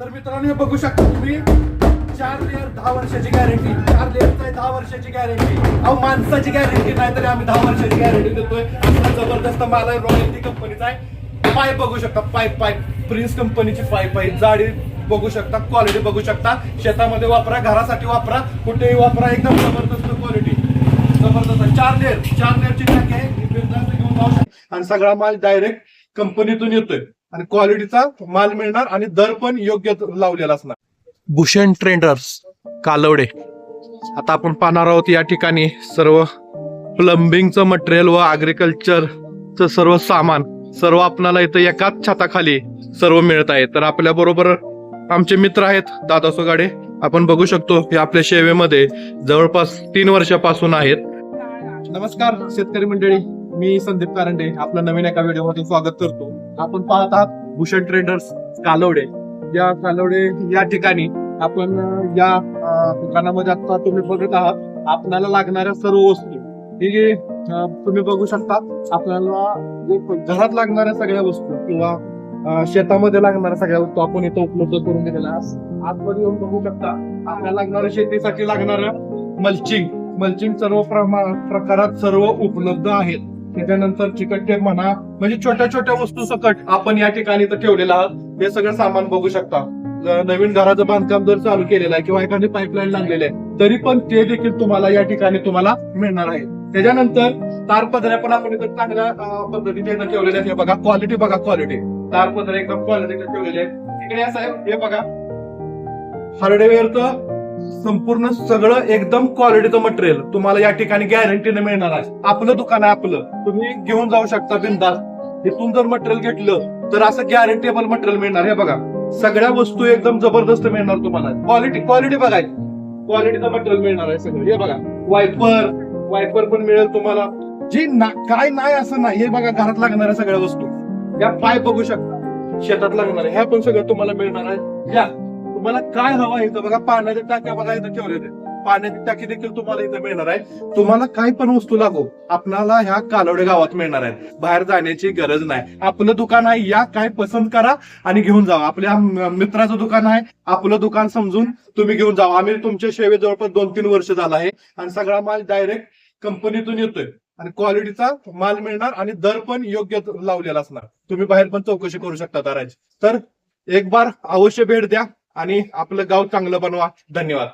तर मित्रांनो हे बघू शकता तुम्ही चार लेअर दहा वर्षाची गॅरंटी चार लेअरचा दहा वर्षाची गॅरंटी अहो माणसाची गॅरंटी नाही तरी आम्ही दहा वर्षाची गॅरंटी देतोय. जबरदस्त माल आहे रॉयल्टी कंपनीचा आहे. पाईप बघू शकता पाईप पाईप प्रिन्स कंपनीची पाईप आहे जाडी बघू शकता क्वालिटी बघू शकता. शेतामध्ये वापरा घरासाठी वापरा. कुठेही वापरा एकदम जबरदस्त क्वालिटी जबरदस्त. चार लेअर चार लेअरची टाकी आहे. आणि सगळा माल डायरेक्ट कंपनीतून येतोय. आणि क्वालिटीचा माल मिळणार आणि दर पण योग्य लावलेला असणार. भूषण ट्रेंडर्स कालवडे. आता आपण पाहणार आहोत या ठिकाणी सर्व प्लंबिंगचं मटेरियल व अग्रिकल्चरचं सर्व सामान. सर्व आपणाला इथं एकाच छताखाली सर्व मिळत आहे. तर आपल्या बरोबर आमचे मित्र आहेत दादा सोगाडे. आपण बघू शकतो की आपल्या सेवेमध्ये जवळपास तीन वर्षापासून आहेत. नमस्कार शेतकरी मंडळी. मी संदीप कारंडे. आपलं नवीन एका व्हिडिओमध्ये स्वागत करतो. आपण पाहत आहात भूषण ट्रेडर्स कालवडे या कालवडे या ठिकाणी आपण या दुकानामध्ये आता तुम्ही बघत आहात आपल्याला लागणाऱ्या सर्व वस्तू. ही तुम्ही बघू शकता आपल्याला घरात लागणाऱ्या सगळ्या वस्तू किंवा शेतामध्ये लागणाऱ्या सगळ्या वस्तू आपण इथं उपलब्ध करून दिलेल्या आतमध्ये येऊन बघू शकता आपल्याला लागणाऱ्या शेतीसाठी लागणाऱ्या मल्चिंग मल्चिंग सर्व प्रमा- प्रकारात सर्व उपलब्ध आहेत. त्याच्यानंतर चिकट टेप म्हणा म्हणजे छोट्या छोट्या वस्तू सकट आपण या ठिकाणी ठेवलेलं आहात. हे सगळं सामान बघू शकता. नवीन घराचं बांधकाम जर चालू केलेलं आहे किंवा एखादी पाईपलाईन लागलेली आहे तरी पण ते देखील तुम्हाला या ठिकाणी तुम्हाला मिळणार आहे. त्याच्यानंतर तार पदऱ्या पण आपण इथं चांगल्या पद्धतीने ठेवलेल्या आहेत. हे बघा क्वालिटी बघा क्वालिटी तारपदऱ्या एकदम क्वालिटीचे ठेवलेले आहेत. तिकडे असं आहे हे बघा. हार्डवेअरचं संपूर्ण सगळं एकदम क्वालिटीचं मटेरियल तुम्हाला या ठिकाणी गॅरंटीने मिळणार आहे. आपलं दुकान आहे आपलं. तुम्ही घेऊन जाऊ शकता बिंदास. इथून जर मटेरियल घेतलं तर असं गॅरंटेबल मटेरियल मिळणार. हे बघा. सगळ्या वस्तू एकदम जबरदस्त मिळणार तुम्हाला. क्वालिटी क्वालिटी बघा. क्वालिटीचं मटेरियल मिळणार आहे सगळं. हे बघा. वायपर वायपर पण मिळेल तुम्हाला. जी ना- काय नाही असं नाही. हे बघा घरात लागणाऱ्या सगळ्या वस्तू. या पाय बघू शकता. शेतात लागणार ह्या पण सगळं तुम्हाला मिळणार आहे. या. तुम्हाला काय हवं आहे इथं? बघा पाण्याच्या टाक्या बघा इथं ठेवलेल्या पाण्याची टाकी देखील तुम्हाला इथं मिळणार आहे. तुम्हाला काय पण वस्तू लागो आपल्याला ह्या कालवडे गावात मिळणार आहेत. बाहेर जाण्याची गरज नाही. आपलं दुकान आहे या काय पसंत करा आणि घेऊन जावा. आपल्या मित्राचं दुकान आहे आपलं दुकान समजून तुम्ही घेऊन जावा. आम्ही तुमच्या सेवे जवळपास दोन तीन वर्ष झाला आहे आणि सगळा माल डायरेक्ट कंपनीतून येतोय. आणि क्वालिटीचा माल मिळणार आणि दर पण योग्य लावलेला असणार. तुम्ही बाहेर पण चौकशी करू शकता ताराची. तर एक बार अवश्य भेट द्या. आणि आपलं गाव चांगलं बनवा. धन्यवाद.